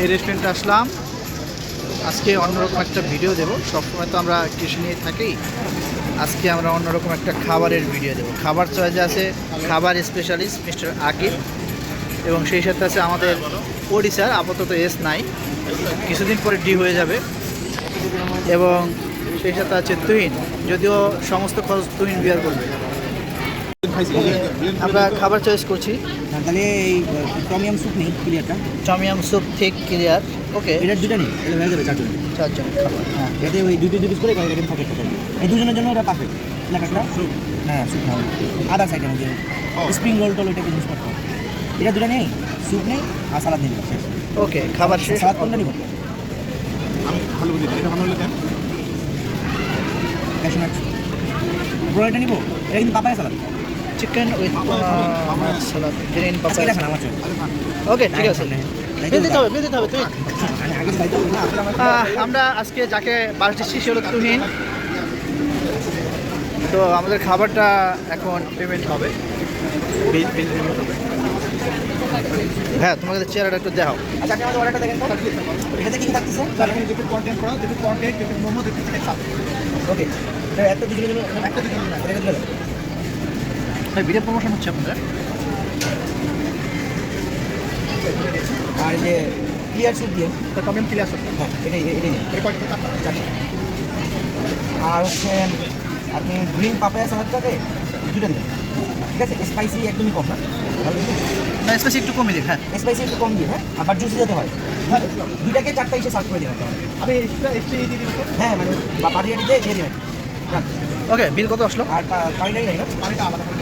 এই রেস্টুরেন্টে আসলাম। আজকে অন্যরকম একটা ভিডিও দেবো। সবসময় তো আমরা কৃষি নিয়ে থাকি। আজকে আমরা অন্যরকম একটা খাবারের ভিডিও দেবো। খাবার চয়েসে আছে খাবার স্পেশালিস্ট মিস্টার আকিব এবং সেই সাথে আছে আমাদের ওড়িশার আপাতত এস নাই কিছুদিন পরে ডি হয়ে যাবে। এবং সেই সাথে আছে তুহিন যদিও সমস্ত খরচ তুহিন বিয়ার করবে। আমরা খাবার চয়েস করছি। হ্যাঁ, তাহলে এই টমিয়াম স্যুপ নেই ক্লিয়ারটা চামিয়াম স্যুপ ঠিক ক্লিয়ার ওকে এটার দুটা নেই এটা হয়ে যাবে চারজন চারজন খাবার। হ্যাঁ এতে ওই দুটো দুটো করে এরকম থাকে এই দুজনের জন্য এটা পারফেক্ট লেখাটা স্যুপ হ্যাঁ স্যুপ না আদার্স আইটেম যে স্প্রিং রোল টোল ওইটা জিনিস করতে হবে। এটা দুটা নেই স্যুপ নেই আর সালাদ নেই। ওকে খাবার শেষ। সালাদ কোনটা নিব? আমি ভালো বুঝি এটা ভালো হলে দেন। ক্যাশু ব্রোটা নিব? এটা কিন্তু papaya salad chicken with salad green papaya খান আমার চল ওকে ঠিক আছে। আমার আজকে যাকে বাস দিচ্ছি সে হলো তুহিন। তো আমাদের খাবারটা এখন পেমেন্ট হবে। বিল বিল পেমেন্ট হবে। হ্যাঁ তোমাদের চেহারাটা একটু দেখাও। আচ্ছা ওকে একটা দুজনের জন্য একটা দুজনের জন্য দিলে ভাই ভিডিও প্রমোশন হচ্ছে আপনাদের? আর যে ক্লিয়ার স্যুপ দিয়ে তো টমেন ক্লিয়ার করতে হ্যাঁ এটাই এটাই। আর হচ্ছে আপনি গ্রিন পাপায়া সালাদটাকে দুটো দিন। ঠিক আছে? স্পাইসি একদমই কম না। না স্পেসি একটু কমে দিন হ্যাঁ। স্পাইসি একটু কম দিয়ে হ্যাঁ? আবার জুসি যাতে হয়। হ্যাঁ। দুইটাকে চারটা এসে সার্ভ করে দেবেন। দিই হ্যাঁ মানে বা পাটিয়াটি দিয়ে দিয়ে দেবেন। রাখ। ওকে বিল কত আসলো? আর কারিনারি নাই না? পানিটা আলাদা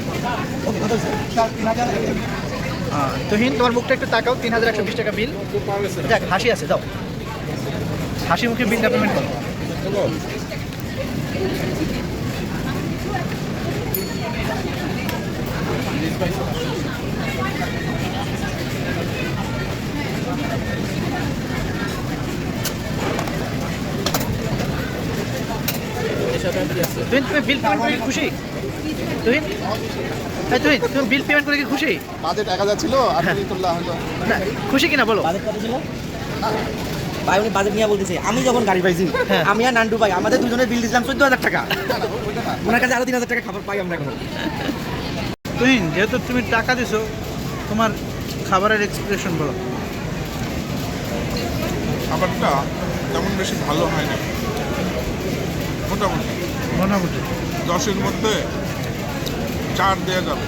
তুহিন, তোমার মুখটা একটু তাকাও, তিন হাজার একশো বিশ টাকা বিল দেখ হাসি আছে দাও হাসি মুখে বিলটা পেমেন্ট করো। তুমি বিল পেমেন্ট করে খুশি? তুহিন? হ্যাঁ তুহিন তুমি বিল পেমেন্ট করে কি খুশি? বাজেট এক হাজার ছিল হলো। না খুশি কিনা বলো? বাজেট কত ছিল? ভাই উনি বাজেট নিয়ে বলতেছে আমি যখন গাড়ি পাইছি হ্যাঁ। আমি আর নান্টু ভাই আমাদের দুজনের বিল দিয়েছিলাম চোদ্দ হাজার টাকা। ওনার কাছে আরও তিন হাজার টাকা খাবার পাই আমরা এখন। তুহিন যেহেতু তুমি টাকা দিছো তোমার খাবারের এক্সপ্রেশন বলো। খাবারটা তেমন বেশি ভালো হয় না। মোটামুটি। মোটামুটি। দশের মধ্যে চার দেওয়া যাবে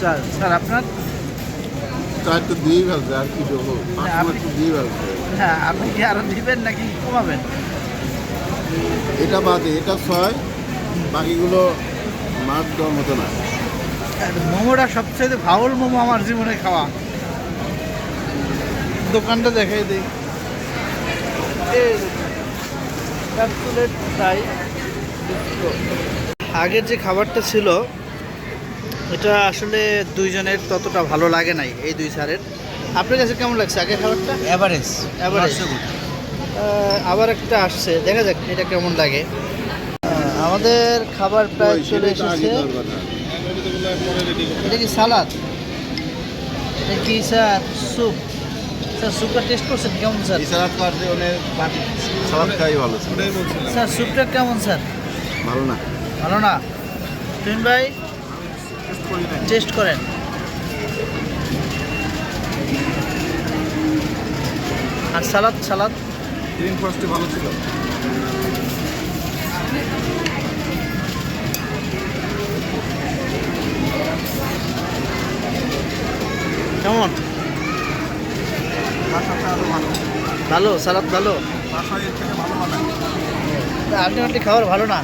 স্যার স্যার আপনার? চার তো দিয়েই ফেলছে আর কি দেবো? আপনি- দিয়ে ফেলছে। হ্যাঁ আপনি কি আরও দিবেন নাকি কমাবেন? এটা বাদে এটা ছয় বাকিগুলো মাছ দেওয়ার মতো না। মোমোটা সবচেয়ে ভাউল মোমো আমার জীবনে খাওয়া। দোকানটা দেখাই দিই। আগের যে খাবারটা ছিল এটা আসলে দুইজনের ততটা ভালো লাগে নাই এই দুই স্যারের আপনার কাছে কেমন লাগছে আগের খাবারটা এভারেজ Average। আহ, আবার একটা আসছে দেখা যাক এটা কেমন লাগে। আমাদের খাবার প্রায় চলে এসেছে। এটা কি সালাদ? এটা কি স্যার? স্যুপ। স্যার স্যুপটা টেস্ট করছেন কেমন স্যার? এই সালাদ পারতে অনেক সালাদ খাই ভালো স্যার। স্যুপটা কেমন স্যার? ভালো না। ভালো না। তুমি ভাই? টেস্ট করেন। আর সালাদ সালাদ? গ্রিন ফরেস্টে ভালো ছিল। কেমন? ভালো। সালাদ ভালো? আলটিমেটলি খাবার ভালো না।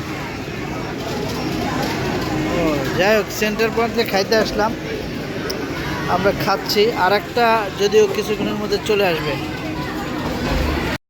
যাই হোক সেন্টার পয়েন্টে খাইতে আসলাম। আমরা খাচ্ছি। আর একটা যদিও কিছুক্ষণের মধ্যে চলে আসবে।